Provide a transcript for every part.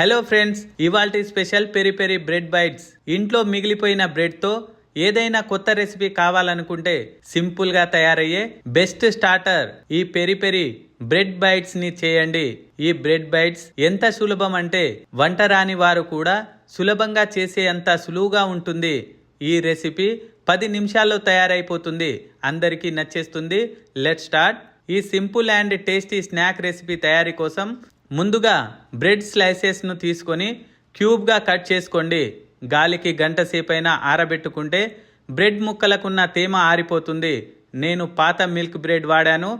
Hello friends ఇవాల్టి special peri peri bread bites ఇంట్లో మిగిలిపోయిన బ్రెడ్తో ఏదైనా కొత్త రెసిపీ కావాలనుకుంటే సింపుల్గా తయారయ్యే బెస్ట్ స్టార్టర్ ఈ పెరి పెరి బ్రెడ్ బైట్స్ని చేయండి. ఈ బ్రెడ్ బైట్స్ ఎంత సులభం అంటే వంట రాని వారు కూడా సులభంగా చేసే అంత సులువుగా ఉంటుంది. ఈ రెసిపీ పది నిమిషాల్లో తయారైపోతుంది. అందరికీ నచ్చేస్తుంది. లెట్ స్టార్ట్ ఈ simple and tasty snack recipe తయారీ కోసం ముందుగా బ్రెడ్ స్లైసెస్ను తీసుకొని క్యూబ్గా కట్ చేసుకోండి. గాలికి గంట సేపైనా ఆరబెట్టుకుంటే బ్రెడ్ ముక్కలకున్న తేమ ఆరిపోతుంది. నేను పాత మిల్క్ బ్రెడ్ వాడాను.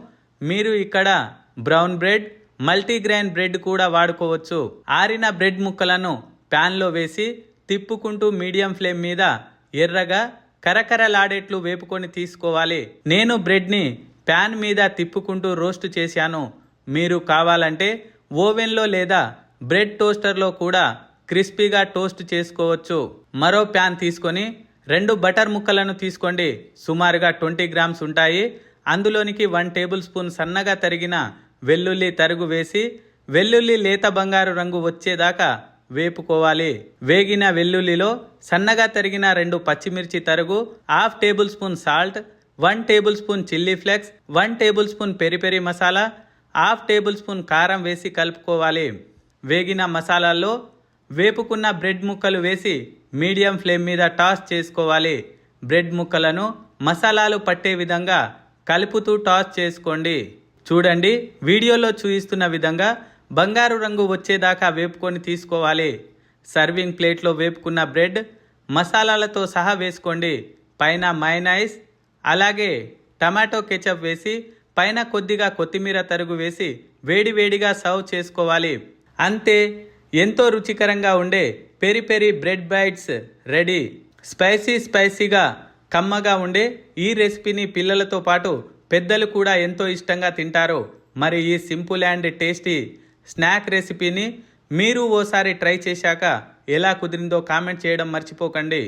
మీరు ఇక్కడ బ్రౌన్ బ్రెడ్ మల్టీగ్రెయిన్ బ్రెడ్ కూడా వాడుకోవచ్చు. ఆరిన బ్రెడ్ ముక్కలను ప్యాన్లో వేసి తిప్పుకుంటూ మీడియం ఫ్లేమ్ మీద ఎర్రగా కరకరలాడేట్లు వేపుకొని తీసుకోవాలి. నేను బ్రెడ్ని ప్యాన్ మీద తిప్పుకుంటూ రోస్ట్ చేశాను. మీరు కావాలంటే ఓవెన్లో లేదా బ్రెడ్ టోస్టర్లో కూడా క్రిస్పీగా టోస్ట్ చేసుకోవచ్చు. మరో ప్యాన్ తీసుకొని రెండు బటర్ ముక్కలను తీసుకోండి. సుమారుగా ట్వంటీ గ్రామ్స్ ఉంటాయి. అందులోనికి వన్ టేబుల్ స్పూన్ సన్నగా తరిగిన వెల్లుల్లి తరుగు వేసి వెల్లుల్లి లేత బంగారు రంగు వచ్చేదాకా వేపుకోవాలి. వేగిన వెల్లుల్లిలో సన్నగా తరిగిన రెండు పచ్చిమిర్చి తరుగు half tablespoon salt one tablespoon chilli flakes one tablespoon peri peri masala half tablespoon కారం వేసి కలుపుకోవాలి. వేగిన మసాలాల్లో వేపుకున్న బ్రెడ్ ముక్కలు వేసి మీడియం ఫ్లేమ్ మీద టాస్ చేసుకోవాలి. బ్రెడ్ ముక్కలను మసాలాలు పట్టే విధంగా కలుపుతూ టాస్ చేసుకోండి. చూడండి వీడియోలో చూపిస్తున్న విధంగా బంగారు రంగు వచ్చేదాకా వేపుకొని తీసుకోవాలి. సర్వింగ్ ప్లేట్లో వేపుకున్న బ్రెడ్ మసాలాలతో సహా వేసుకోండి. పైన మైనైస్ అలాగే టమాటో కెచప్ వేసి పైన కొద్దిగా కొత్తిమీర తరుగు వేసి వేడివేడిగా సర్వ్ చేసుకోవాలి. అంతే ఎంతో రుచికరంగా ఉండే peri peri bread bites ready. Spicy స్పైసీగా కమ్మగా ఉండే ఈ రెసిపీని పిల్లలతో పాటు పెద్దలు కూడా ఎంతో ఇష్టంగా తింటారు. మరి ఈ సింపుల్ అండ్ టేస్టీ స్నాక్ రెసిపీని మీరు ఓసారి ట్రై చేశాక ఎలా కుదిరిందో కామెంట్ చేయడం మర్చిపోకండి.